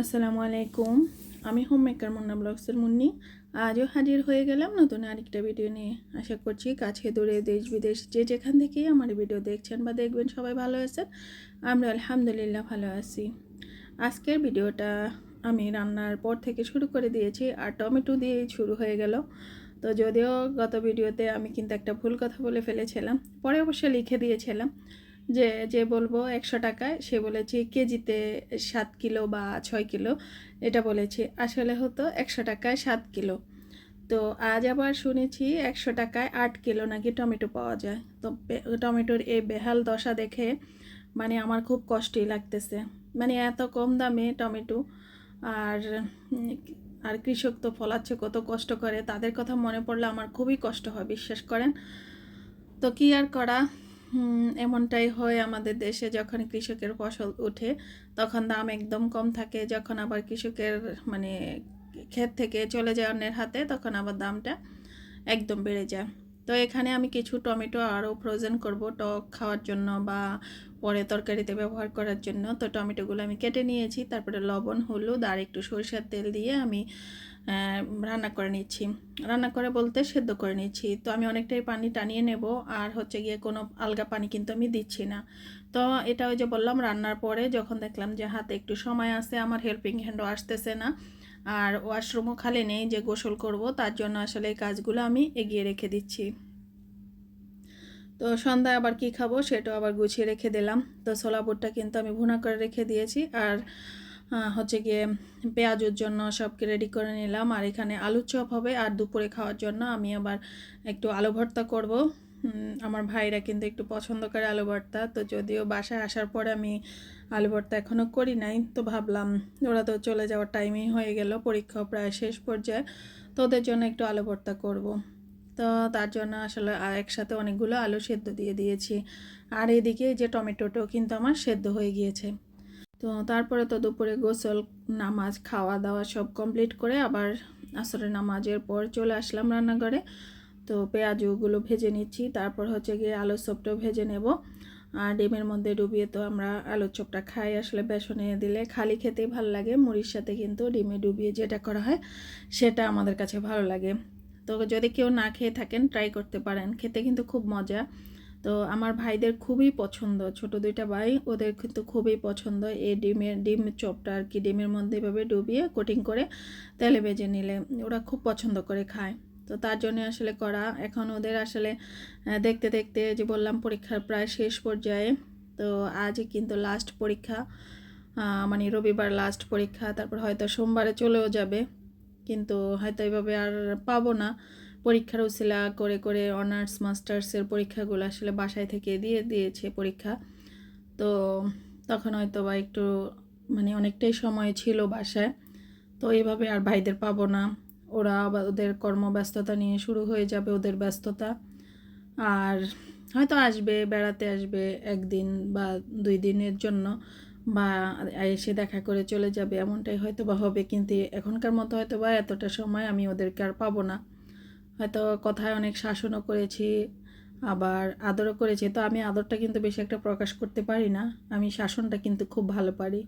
আসসালামু আলাইকুম। আমি হোম মেকার মুন্না ব্লগসের মুন্নি। আজও হাজির হয়ে গেলাম নতুন আরেকটা ভিডিও নিয়ে। আশা করছি কাছে দূরে দেশ বিদেশ যে যেখান থেকেই আমার ভিডিও দেখছেন বা দেখবেন সবাই ভালো আছেন। আমরা আলহামদুলিল্লাহ ভালো আছি। আজকের ভিডিওটা আমি রান্নার পর থেকে শুরু করে দিয়েছি আর টমেটো দিয়েই শুরু হয়ে গেল। তো যদিও গত ভিডিওতে আমি কিন্তু একটা ভুল কথা বলে ফেলেছিলাম, পরে অবশ্যই লিখে দিয়েছিলাম। যে যে বলব একশো টাকায়, সে বলেছে কেজিতে সাত কিলো বা ছয় কিলো, এটা বলেছি। আসলে হতো একশো টাকায় সাত কিলো। তো আজ আবার শুনেছি একশো টাকায় আট কিলো নাকি টমেটো পাওয়া যায়। তো টমেটোর এই বেহাল দশা দেখে মানে আমার খুব কষ্টই লাগতেছে। মানে এত কম দামে টমেটো আর আর কৃষক তো ফলাচ্ছে, কত কষ্ট করে। তাদের কথা মনে পড়লে আমার খুবই কষ্ট হয়, বিশ্বাস করেন। তো কি আর করা? এমনটাই হয় আমাদের দেশে যখন কৃষকের ফসল ওঠে তখন দাম একদম কম থাকে। যখন আবার কৃষকের মানে ক্ষেত থেকে চলে যায় অন্যের হাতে, তখন আবার দামটা একদম বেড়ে যায়। তো এখানে আমি কিছু টমেটো আরও ফ্রোজেন করব টক খাওয়ার জন্য বা পরে তরকারিতে ব্যবহার করার জন্য। তো টমেটোগুলো আমি কেটে নিয়েছি, তারপরে লবণ, হলুদ আর একটু সরিষার তেল দিয়ে আমি রান্না করে নিচ্ছি। রান্না করে বলতে সেদ্ধ করে নিচ্ছি। তো আমি অনেকটাই পানি টানিয়ে নেব আর হচ্ছে গিয়ে কোনো আলগা পানি কিন্তু আমি দিচ্ছি না। তো এটা ওই যে বললাম, রান্নার পরে যখন দেখলাম যে হাতে একটু সময় আছে, আমার হেল্পিং হ্যান্ডও আসতেছে না। আর ওয়াশরুমও খালি নেই যে গোসল করব, তার জন্য আসলে এই কাজগুলো আমি এগিয়ে রেখে দিচ্ছি। তো সন্ধ্যায় আবার কি খাব সেটাও আবার গুছিয়ে রেখে দিলাম। তো ছোলা বুটটা কিন্তু আমি ভুনা করে রেখে দিয়েছি। আর হচ্ছে গিয়ে পেঁয়াজের জন্য সবকে রেডি করে নিলাম। আর এখানে আলু চপ হবে আর দুপুরে খাওয়ার জন্য আমি আবার একটু আলু ভর্তা করব। আমার ভাইরা কিন্তু একটু পছন্দ করে আলু ভর্তা, তো যদিও বাসায় আসার পরে আমি আলু ভর্তা এখনও করি নাই, তো ভাবলাম ওরা তো চলে যাওয়ার টাইমই হয়ে গেল পরীক্ষা প্রায় শেষ পর্যায়ে, তো ওদের জন্য একটু আলু ভর্তা করব। তো তার জন্য আসলে একসাথে অনেকগুলো আলু সেদ্ধ দিয়ে দিয়েছি। আর এদিকে যে টমেটোটাও কিন্তু আমার সেদ্ধ হয়ে গিয়েছে। তো তারপরে তো দুপুরে গোসল, নামাজ খাওয়া দাওয়া সব কমপ্লিট করে আবার আসরের নামাজের পর চলে আসলাম রান্নাঘরে। তো পেঁয়াজগুলো ভেজে নিচ্ছি, তারপর হচ্ছে গিয়ে আলুর চপটাও ভেজে নেব। আর ডিমের মধ্যে ডুবিয়ে তো আমরা আলুর চপটা খাই, আসলে বেসনে দিলে খালি খেতেই ভালো লাগে, মুড়ির সাথে কিন্তু ডিমে ডুবিয়ে যেটা করা হয় সেটা আমাদের কাছে ভালো লাগে। তো যদি কেউ না খেয়ে থাকেন ট্রাই করতে পারেন, খেতে কিন্তু খুব মজা। তো আমার ভাইদের খুবই পছন্দ। ছোট দুইটা ভাই, ওদের কিন্তু খুবই পছন্দ। এই ডিমের, ডিম চপটা আর কি, ডিমের মধ্যে এভাবে ডুবিয়ে কোটিং করে তেলে ভেজে নিলে ওরা খুব পছন্দ করে খায়। তো তার জন্য আসলে করা। এখন ওদের আসলে দেখতে দেখতে যে বললাম পরীক্ষার প্রায় শেষ পর্যায়ে। তো আজই কিন্তু লাস্ট পরীক্ষা মানে রবিবার লাস্ট পরীক্ষা। তারপর হয়তো সোমবারে চলেও যাবে। কিন্তু হয়তো এভাবে আর পাবো না। পরীক্ষার উসিলা করে করে অনার্স মাস্টার্সের পরীক্ষাগুলো আসলে বাসায় থেকে দিয়ে দিয়েছে পরীক্ষা। তো তখন হয়তো বা একটু মানে অনেকটাই সময় ছিল বাসায়। তো এইভাবে আর ভাইদের পাবো না। ওরা আবার ওদের কর্মব্যস্ততা নিয়ে শুরু হয়ে যাবে ওদের ব্যস্ততা। আর হয়তো আসবে, বেড়াতে আসবে একদিন বা দুই দিনের জন্য বা এসে দেখা করে চলে যাবে, এমনটাই হয়তো বা হবে। কিন্তু এখনকার মতো হয়তো বা এতটা সময় আমি ওদেরকে আর পাবো না। হয়তো কথায় অনেক শাসনও করেছি, আবার আদরও করেছি। তো আমি আদরটা কিন্তু বেশি একটা প্রকাশ করতে পারি না। আমি শাসনটা কিন্তু খুব ভালো পারি।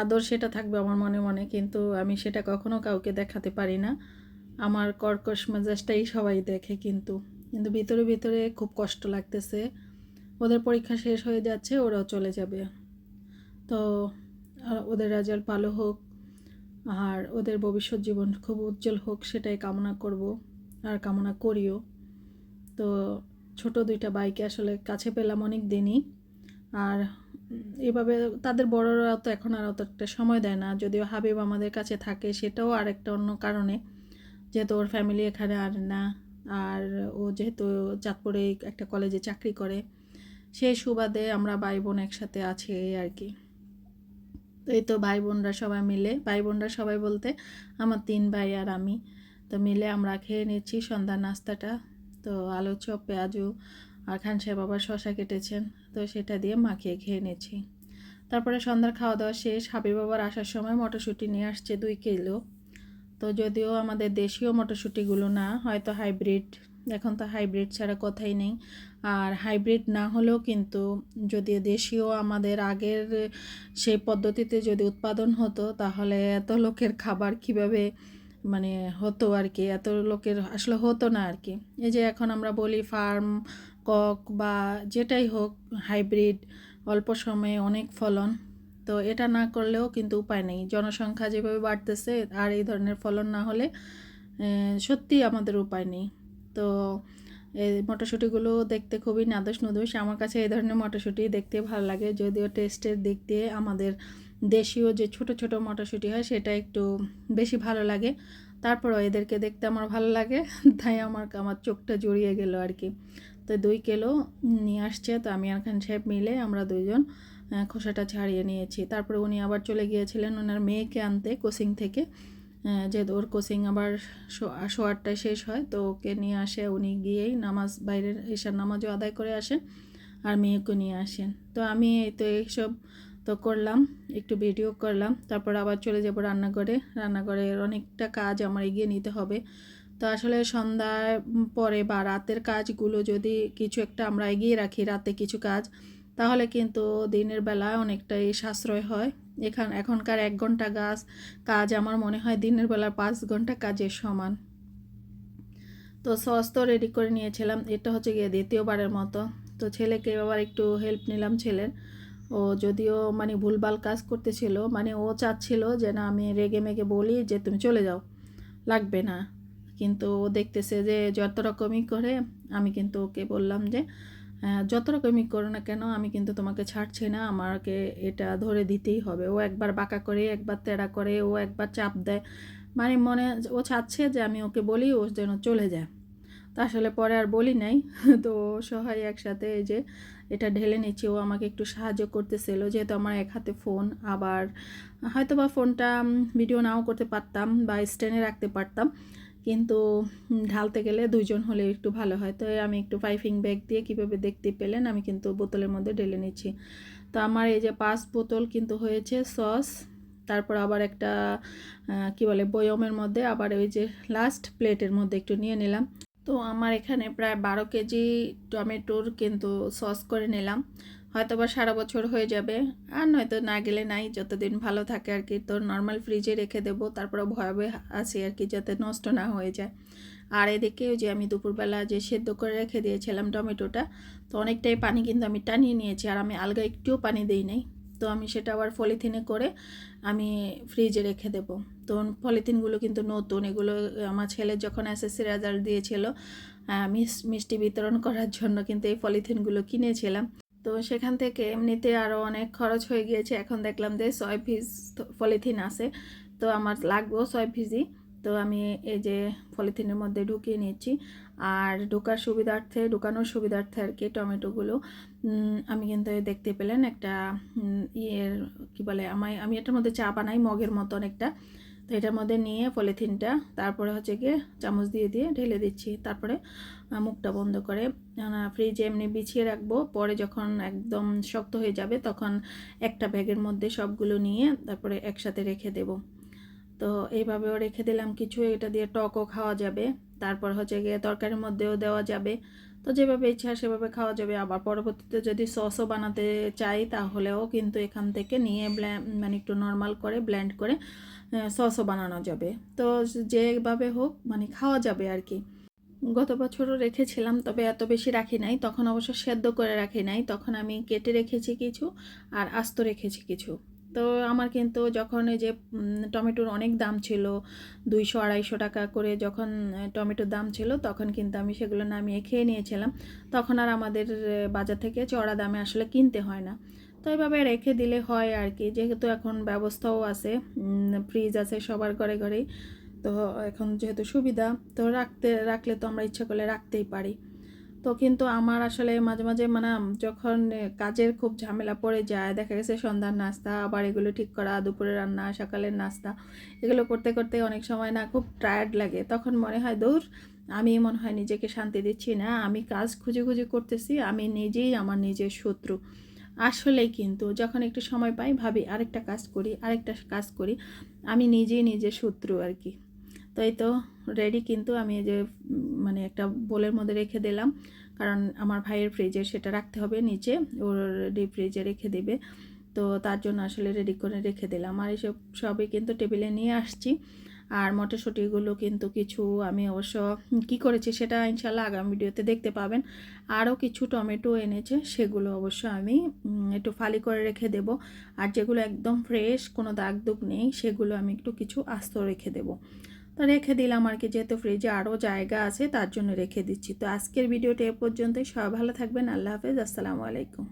আদর সেটা থাকবে আমার মনে মনে, কিন্তু আমি সেটা কখনো কাউকে দেখাতে পারি না। আমার কর্কশ মেজাজটাই সবাই দেখে কিন্তু। কিন্তু ভিতরে ভিতরে খুব কষ্ট লাগতেছে। ওদের পরীক্ষা শেষ হয়ে যাচ্ছে, ওরাও চলে যাবে। তো ওদের রেজাল্ট ভালো হোক, আর ওদের ভবিষ্যৎ জীবন খুব উজ্জ্বল হোক, সেটাই কামনা করব। আর কামনা করিও। তো ছোট দুইটা বাইকে আসলে কাছে পেলাম অনেক দিনই। আর এভাবে তাদের বড়রা তো এখন আর অতটা সময় দেয় না। যদিও হাবিব আমাদের কাছে থাকে, সেটাও আর একটা অন্য কারণে। যেহেতু ওর ফ্যামিলি এখানে আর না, আর ও যেহেতু চাঁদপুরে একটা কলেজে চাকরি করে, সেই সুবাদে আমরা ভাই বোন একসাথে আছি আর কি। এই তো ভাই বোনরা সবাই মিলে ভাই বোনরা সবাই বলতে আমার তিন ভাই আর আমি। তো মিলে আমরা খেয়ে নিচ্ছি সন্ধ্যার নাস্তাটা। তো আলু চপ, পেঁয়াজু আর খান সাহেব আবার শশা কেটেছেন, তো সেটা দিয়ে মাখিয়ে খেয়ে নিচ্ছি। তারপরে সন্ধ্যার খাওয়া দাওয়া শেষ। হাবিব বাবার আসার সময় মটরশুঁটি নিয়ে আসছে দুই কিলো। তো যদিও আমাদের দেশীয় মটরশুঁটিগুলো না, হয়তো হাইব্রিড। এখন তো হাইব্রিড ছাড়া কথাই নেই। আর হাইব্রিড না হলেও কিন্তু যদি দেশীয় আমাদের আগের সেই পদ্ধতিতে যদি উৎপাদন হতো, তাহলে এত লোকের খাবার কীভাবে মানে হতো আর কি এত লোকের আসলে হতো না আর কি এই যে এখন আমরা বলি ফার্ম, কক বা যেটাই হোক, হাইব্রিড, অল্প সময়ে অনেক ফলন, তো এটা না করলেও কিন্তু উপায় নেই। জনসংখ্যা যেভাবে বাড়তেছে, আর এই ধরনের ফলন না হলে সত্যি আমাদের উপায় নেই। তো এই মটরশুঁটিগুলো দেখতে খুবই নাদোষ নুদোষ আমার কাছে এই ধরনের মটরশুঁটি দেখতে ভালো লাগে, যদিও টেস্টের দিক দিয়ে আমাদের দেশীয় যে ছোট ছোট মটরশুঁটি হয়, সেটা একটু বেশি ভালো লাগে। তারপরও এদেরকে দেখতে আমার ভালো লাগে, তাই আমার আমার চোখটা জড়িয়ে গেল আর কি তো দুই কিলো নিয়ে আসছে, তো আমি আর খান সাহেব মিলে আমরা দুইজন খোসাটা ছাড়িয়ে নিয়েছি। তারপরে উনি আবার চলে গিয়েছিলেন ওনার মেয়েকে আনতে কোচিং থেকে। যে ওর কোচিং আবার শো আটটায় শেষ হয়, তো ওকে নিয়ে আসে, উনি গিয়েই নামাজ, বাইরের এসার নামাজও আদায় করে আসেন, আর মেয়েকে নিয়ে আসেন। তো আমি তো এইসব তো করলাম, একটু ভিডিও করলাম, তারপর আবার চলে যাব রান্নাঘরে। রান্নাঘরের অনেকটা কাজ আমার এগিয়ে নিতে হবে। তো আসলে সন্ধ্যার পরে বা রাতের কাজগুলো যদি কিছু একটা আমরা এগিয়ে রাখি, রাতে কিছু কাজ, তাহলে কিন্তু দিনের বেলায় অনেকটাই সাশ্রয় হয়। এখান এখনকার এক ঘণ্টা গাছ, কাজ আমার মনে হয় দিনের বেলা পাঁচ ঘণ্টা কাজের সমান। তো সস তো রেডি করে নিয়েছিলাম, এটা হচ্ছে গিয়ে দ্বিতীয়বারের মতো। তো ছেলেকে আবার একটু হেল্প নিলাম ছেলের। ও যদিও মানে ভুলভাল কাজ করতেছিল মানে ও চাচ্ছিল যে না, আমি রেগে মেগে বলি যে তুমি চলে যাও। লাগবে না। কিন্তু ও দেখতেছে যে যত রকমই করে, আমি কিন্তু ওকে বললাম যে যত রকমই করো না কেন, আমি কিন্তু তোমাকে ছাড়ছি না, আমাকে এটা ধরে দিতেই হবে। ও একবার বাঁকা করে, একবার তেড়া করে, ও একবার চাপ দেয়। মানে মনে ও চাচ্ছে যে আমি ওকে বলি ও যেন চলে যায়। আসলে পরে আর বলি নাই। তো সহায় একসাথে এই যে এটা ঢেলে নিচ্ছি। ও আমাকে একটু সাহায্য করতেছিল, যেহেতু আমার এক হাতে ফোন, আবার হয়তো বা ফোনটা ভিডিও নাও করতে পারতাম বা স্ট্যান্ডে রাখতে পারতাম। কিন্তু ঢালতে গেলে দুজন হলে একটু ভালো হয়। তো আমি একটু পাইপিং ব্যাগ দিয়ে কীভাবে দেখতে পেলেন, আমি কিন্তু বোতলের মধ্যে ঢেলে নিচ্ছি। তো আমার এই যে পাঁচ বোতল কিন্তু হয়েছে, সস, তারপর আবার একটা কি বলে, বয়মের মধ্যে, আবার ওই যে লাস্ট প্লেটের মধ্যে একটু নিয়ে নিলাম। তো আমার এখানে প্রায় বারো কেজি টমেটোর কিন্তু সস করে নিলাম। হয়তো বা সারা বছর হয়ে যাবে। আর নয়তো না গেলে নাই, যতদিন ভালো থাকে আর কি। তো নর্মাল ফ্রিজে রেখে দেবো তারপরে ভয়াবে আছি আর কি, যাতে নষ্ট না হয়ে যায়। আর এদিকে যে আমি দুপুরবেলা যে সেদ্ধ করে রেখে দিয়েছিলাম টমেটোটা, তো অনেকটাই পানি কিন্তু আমি টানিয়ে নিয়েছি। আর আমি আলগা একটুও পানি দিই নাই। তো আমি সেটা আবার পলিথিনে করে আমি ফ্রিজে রেখে দেবো। তো পলিথিনগুলো কিন্তু নতুন, এগুলো আমার ছেলে যখন এসএসসি রেজাল্ট দিয়েছিল মিষ্টি বিতরণ করার জন্য কিন্তু এই পলিথিনগুলো কিনেছিলাম। তো সেখান থেকে এমনিতে আরও অনেক খরচ হয়ে গিয়েছে। এখন দেখলাম যে ছয় পিস পলিথিন আছে। তো আমার লাগবেও ছয় পিসই তো আমি এই যে পলিথিনের মধ্যে ঢুকিয়ে নিচ্ছি। আর ঢোকার সুবিধার্থে, ঢুকানোর সুবিধার্থে আর কি টমেটোগুলো আমি কিন্তু দেখতে পেলেন একটা ইয়ের কি বলে আমায় আমি এটার মধ্যে চা বানাই মগের মতন একটা তো এটার মধ্যে নিয়ে পলিথিনটা, তারপরে হচ্ছে গিয়ে চামচ দিয়ে দিয়ে ঢেলে দিচ্ছি। তারপরে মুখটা বন্ধ করে ফ্রিজে এমনি বিছিয়ে রাখব। পরে যখন একদম শক্ত হয়ে যাবে তখন একটা ব্যাগের মধ্যে সবগুলো নিয়ে তারপরে একসাথে রেখে দেব। তো এইভাবেও রেখে দিলাম। কিছু এটা দিয়ে টকও খাওয়া যাবে। তারপর হচ্ছে গিয়ে তরকারির মধ্যেও দেওয়া যাবে। তো যেভাবে ইচ্ছা সেভাবে খাওয়া যাবে। আবার পরবর্তীতে যদি সসও বানাতে চাই তাহলেও কিন্তু এখান থেকে নিয়ে মানে একটু নর্মাল করে ব্ল্যান্ড করে সসও বানানো যাবে। তো যেভাবে হোক মানে খাওয়া যাবে আর কি গত বছরও রেখেছিলাম, তবে এত বেশি রাখি নাই। তখন অবশ্য সেদ্ধ করে রাখি নাই। তখন আমি কেটে রেখেছি কিছু আর আস্ত রেখেছি কিছু। তো আমার কিন্তু যখন এই যে টমেটোর অনেক দাম ছিল, দুইশো, আড়াইশো টাকা করে যখন টমেটোর দাম ছিল, তখন কিন্তু আমি সেগুলো নামিয়ে খেয়ে নিয়েছিলাম। তখন আর আমাদের বাজার থেকে চড়া দামে আসলে কিনতে হয় না। তো এইভাবে রেখে দিলে হয় আর কি। যেহেতু এখন ব্যবস্থাও আছে ফ্রিজ আছে সবার ঘরে ঘরেই, তো এখন যেহেতু সুবিধা, তো রাখতে, রাখলে তো আমরা ইচ্ছা করলে রাখতেই পারি। তো কিন্তু আমার আসলে মাঝে মাঝে মানে যখন কাজের খুব ঝামেলা পড়ে যায়, দেখা গেছে সন্ধ্যার নাস্তা, আবার এগুলো ঠিক করা দুপুরের রান্না, সকালের নাস্তা, এগুলো করতে করতে অনেক সময় না খুব টায়ার্ড লাগে। তখন মনে হয়, দূর, আমি মনে হয় নিজেকে শান্তি দিচ্ছি না, আমি কাজ খুঁজে খুঁজে করতেছি, আমি নিজেই আমার নিজের শত্রু। আসলেই কিন্তু যখন একটু সময় পাই, ভাবি আরেকটা কাজ করি, আরেকটা কাজ করি, আমি নিজেই নিজের শত্রু আর কি। তো এই তো রেডি কিন্তু আমি যে মানে একটা বোলের মধ্যে রেখে দিলাম। কারণ আমার ভাইয়ের ফ্রিজে সেটা রাখতে হবে নিচে, ওর ডিপ ফ্রিজে রেখে দেবে। তো তার জন্য আসলে রেডি করে রেখে দিলাম। আর এসব সবই কিন্তু টেবিলে নিয়ে আসছি। আর মটরশুঁটিগুলো কিন্তু কিছু আমি অবশ্য কি করেছি সেটা ইনশাল্লাহ আগামী ভিডিওতে দেখতে পাবেন। আরও কিছু টমেটো এনেছে, সেগুলো অবশ্য আমি একটু ফালি করে রেখে দেব। আর যেগুলো একদম ফ্রেশ কোনো দাগ দুগ নেই, সেগুলো আমি একটু কিছু আস্ত রেখে দেব। তো রেখে দিলাম আর কি, যেহেতু ফ্রিজে আরও জায়গা আছে, তার জন্য রেখে দিচ্ছি। তো আজকের ভিডিওটা এ পর্যন্তই। সবাই ভালো থাকবেন। আল্লাহ হাফেজ। আসসালামু আলাইকুম।